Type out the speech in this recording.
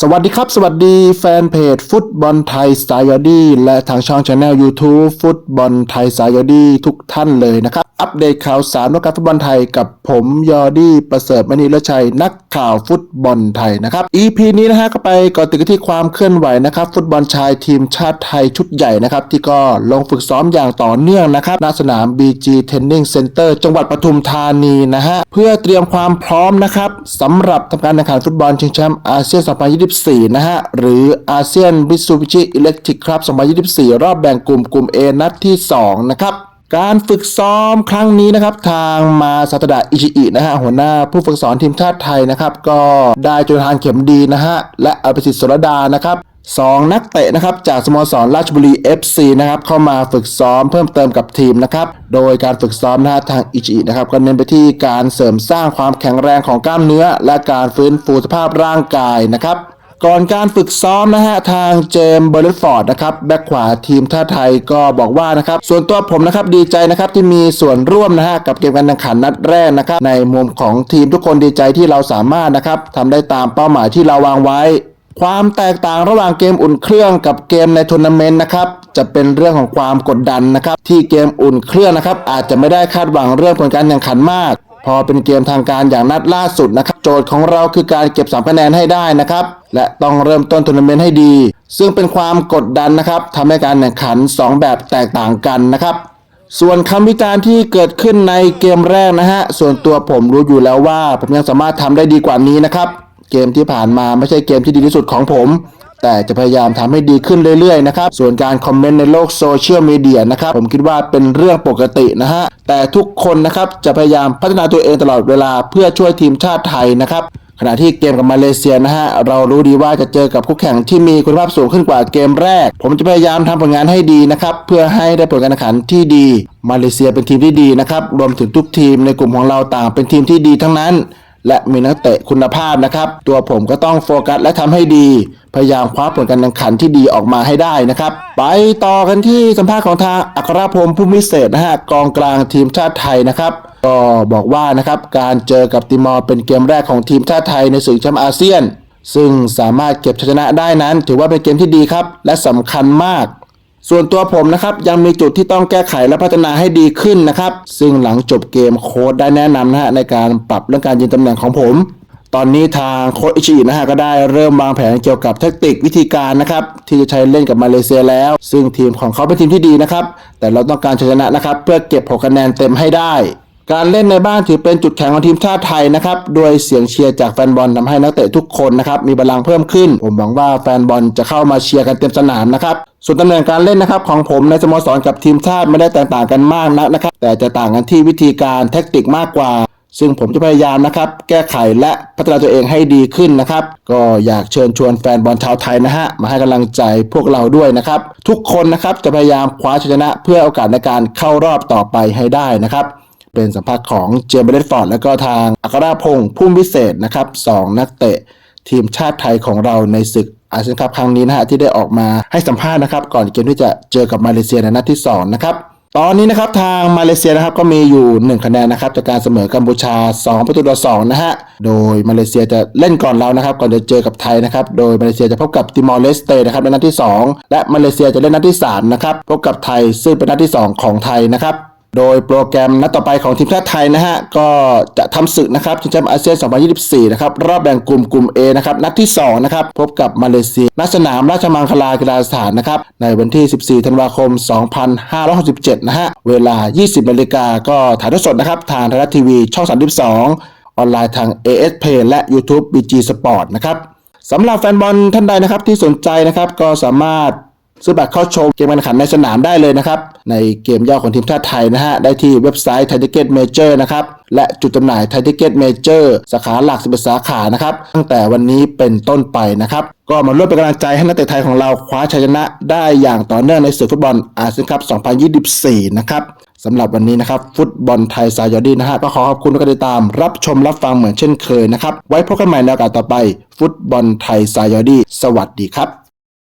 สวัสดีครับ สวัสดีแฟนเพจฟุตบอลไทยสไตล์ยอดี้และทางช่องชาแนล YouTube ฟุตบอลไทยสไตล์ยอดี้ทุกท่านเลยนะครับ อัปเดตข่าวสารวงการฟุตบอลไทยกับผมยอดี้ประเสริฐมณีละชัยนักข่าวฟุตบอลไทยนะครับ EP นี้นะฮะก็ไปก่อติดที่ความเคลื่อนไหวนะครับ ฟุตบอลชายทีมชาติไทยชุดใหญ่นะครับ ที่ก็ลงฝึกซ้อมอย่างต่อเนื่องนะครับณสนาม BG Training Center จังหวัดปทุมธานีนะฮะเพื่อเตรียมความพร้อมนะครับสำหรับทำการแข่งขันฟุตบอลชิงแชมป์อาเซียน2023 2024 นะฮะ หรืออาเซียนมิ t ซูบิชิอิเล็กทริกครับ 2024 รอบแบ่งกลุ่มกลุ่ม A นัดที่ 2 นะครับการฝึกซ้อมครั้งนี้นะครับทางมาซาตดะอิชิอินะฮะหัวหน้าผู้ฝึกสอนทีมชาติไทยนะครับ ก็ได้จนทานเข็มดีนะฮะและอภิสิทธิ์สรดานะครับสองนักเตะนะครับจากสโมสรราชบุรี FC นะครับเข้ามาฝึกซ้อมเพิ่มเติมกับทีมนะครับโดยการฝึกซ้อมนะฮะทางอิจินะครับก็เน้นไปที่การเสริมสร้างความแข็งแรงของกล้ามเนื้อ และการฟื้นฟูสภาพร่างกายนะครับ ก่อนการฝึกซ้อมนะฮะทางเจมส์เบอร์ลตฟอร์ดนะครับแบ็คขวาทีมชาไทยก็บอกว่านะครับส่วนตัวผมนะครับดีใจนะครับที่มีส่วนร่วมนะฮะกับเกมการแข่งขันนัดแรกนะครับในมุมของทีมทุกคนดีใจที่เราสามารถนะครับทำได้ตามเป้าหมายที่เราวางไว้ ความแตกต่างระหว่างเกมอุ่นเครื่องกับเกมในทัวร์นาเมนต์นะครับจะเป็นเรื่องของความกดดันนะครับที่เกมอุ่นเครื่องนะครับอาจจะไม่ได้คาดหวังเรื่องผลการแข่งขันมาก พอเป็นเกมทางการอย่างนัดล่าสุดนะครับ โจทย์ของเราคือการเก็บ3คะแนนให้ได้นะครับ และต้องเริ่มต้นทัวร์นาเมนต์ให้ดี ซึ่งเป็นความกดดันนะครับทำให้การแข่งขัน 2 แบบแตกต่างกันนะครับส่วนคำวิจารณ์ที่เกิดขึ้นในเกมแรกนะฮะ ส่วนตัวผมรู้อยู่แล้วว่าผมยังสามารถทำได้ดีกว่านี้นะครับ เกมที่ผ่านมาไม่ใช่เกมที่ดีที่สุดของผม แต่จะพยายามทำให้ดีขึ้นเรื่อยๆนะครับ ส่วนการคอมเมนต์ในโลกโซเชียลมีเดียนะครับ ผมคิดว่าเป็นเรื่องปกตินะฮะ แต่ทุกคนนะครับจะพยายามพัฒนาตัวเองตลอดเวลาเพื่อช่วยทีมชาติไทยนะครับขณะที่เกมกับมาเลเซียนะฮะ เรารู้ดีว่าจะเจอกับคู่แข่งที่มีคุณภาพสูงขึ้นกว่าเกมแรก ผมจะพยายามทำผลงานให้ดีนะครับ เพื่อให้ได้ผลการแข่งขันที่ดี มาเลเซียเป็นทีมที่ดีนะครับ รวมถึงทุกทีมในกลุ่มของเราต่างเป็นทีมที่ดีทั้งนั้น และมีนักเตะคุณภาพนะครับ ตัวผมก็ต้องโฟกัสและทำให้ดี พยายามคว้าผลการแข่งขันที่ดีออกมาให้ได้นะครับ ไปต่อกันที่สัมภาษณ์ของทางอัครพงศ์ผู้มิเศษนะฮะกองกลางทีมชาติไทยนะครับก็บอกว่านะครับการเจอกับติมอร์เป็นเกมแรกของทีมชาติไทยในศึกแชมป์อาเซียน ซึ่งสามารถเก็บชัยชนะได้นั้น ถือว่าเป็นเกมที่ดีครับ และสำคัญมาก ส่วนตัวผมนะครับยังมีจุดที่ต้องแก้ไขและพัฒนาให้ดีขึ้นนะครับ ซึ่งหลังจบเกมโค้ดได้แนะนำนะฮะในการปรับเรื่องการยืนตำแหน่งของผม ตอนนี้ทางโค้ชอิชินะฮะก็ได้เริ่มวางแผนเกี่ยวกับเทคนิควิธีการนะครับที่จะใช้เล่นกับมาเลเซียแล้ว ซึ่งทีมของเขาเป็นทีมที่ดีนะครับแต่เราต้องการชนะนะครับเพื่อเก็บ6คะแนนเต็มให้ได้ การเล่นในบ้านถือเป็นจุดแข็งของทีมชาติไทยนะครับ โดยเสียงเชียร์จากแฟนบอลทำให้นักเตะทุกคนนะครับมีพลังเพิ่มขึ้น ผมหวังว่าแฟนบอลจะเข้ามาเชียร์กันเต็มสนามนะครับส่วนตำแหน่งการเล่นนะครับของผมในสโมสรกับทีมชาติไม่ได้แตกต่างกันมากนักนะครับ แต่จะต่างกันที่วิธีการแท็กติกมากกว่า ซึ่งผมจะพยายามนะครับแก้ไขและพัฒนาตัวเองให้ดีขึ้นนะครับ ก็อยากเชิญชวนแฟนบอลชาวไทยนะฮะมาให้กำลังใจพวกเราด้วยนะครับ ทุกคนนะครับจะพยายามคว้าชัยชนะเพื่อโอกาสในการเข้ารอบต่อไปให้ได้นะครับ เป็นสัมภาษณ์ของเจมส์เบรดฟอร์ดและก็ทางอัคราพงศ์พุ่มวิเศษนะครับสองนักเตะทีมชาติไทยของเราในศึกอาเซียนคัพครั้งนี้นะฮะที่ได้ออกมาให้สัมภาษณ์นะครับ ก่อนเกมที่จะเจอกับมาเลเซียในนัดที่สองนะครับ ตอนนี้นะครับทางมาเลเซียนะครับก็มีอยู่ 1 คะแนนนะครับจากการเสมอกัมพูชา 2 ประตูต่อ2นะฮะโดยมาเลเซียจะเล่นก่อนเรานะครับ ก่อนจะเจอกับไทยนะครับโดยมาเลเซียจะพบกับติมอร์เลสเตนะครับในนัดที่ 2 และมาเลเซียจะเล่นนัดที่3นะครับพบกับไทยซึ่งเป็นนัดที่ 2 ของไทยนะครับ โดยโปรแกรมนัดต่อไปของทีมชาติไทยนะฮะ ก็จะทำศึกนะครับชิงแชมป์อาเซียน 2024 นะครับ รอบแบ่งกลุ่มกลุ่ม A นะครับ นัดที่ 2 นะครับ พบกับมาเลเซียณสนามราชมังคลากีฬาสถานนะครับ ในวันที่ 14 ธันวาคม 2567 นะฮะ เวลา 20นาฬิกาก็ถ่ายทอดสดนะครับ ทางไทยรัฐทีวีช่อง 32 ออนไลน์ทาง AS Play และ YouTube BG Sport นะครับสำหรับแฟนบอลท่านใดนะครับที่สนใจนะครับก็สามารถ ซื้อบัตรเข้าชมเกมการแข่งขันในสนามได้เลยนะครับ ในเกมย่อของทีมชาติไทยนะฮะ ได้ที่เว็บไซต์ Thai Ticket Major นะครับ และจุดจำหน่าย Thai Ticket Major สาขาหลัก11สาขานะครับ ตั้งแต่วันนี้เป็นต้นไปนะครับ ก็มาร่วมเป็นกำลังใจให้นักเตะไทยของเราคว้าชัยชนะได้อย่างต่อเนื่องในศึกฟุตบอลอาเซียนคัพ 2024 นะครับสำหรับวันนี้นะครับ ฟุตบอลไทยสายยอดีนะฮะก็ขอขอบคุณทุกการติดตาม รับชมรับฟังเหมือนเช่นเคยนะครับ ไว้พบกันใหม่ในโอกาสต่อไป ฟุตบอลไทยสายยอดี สวัสดีครับ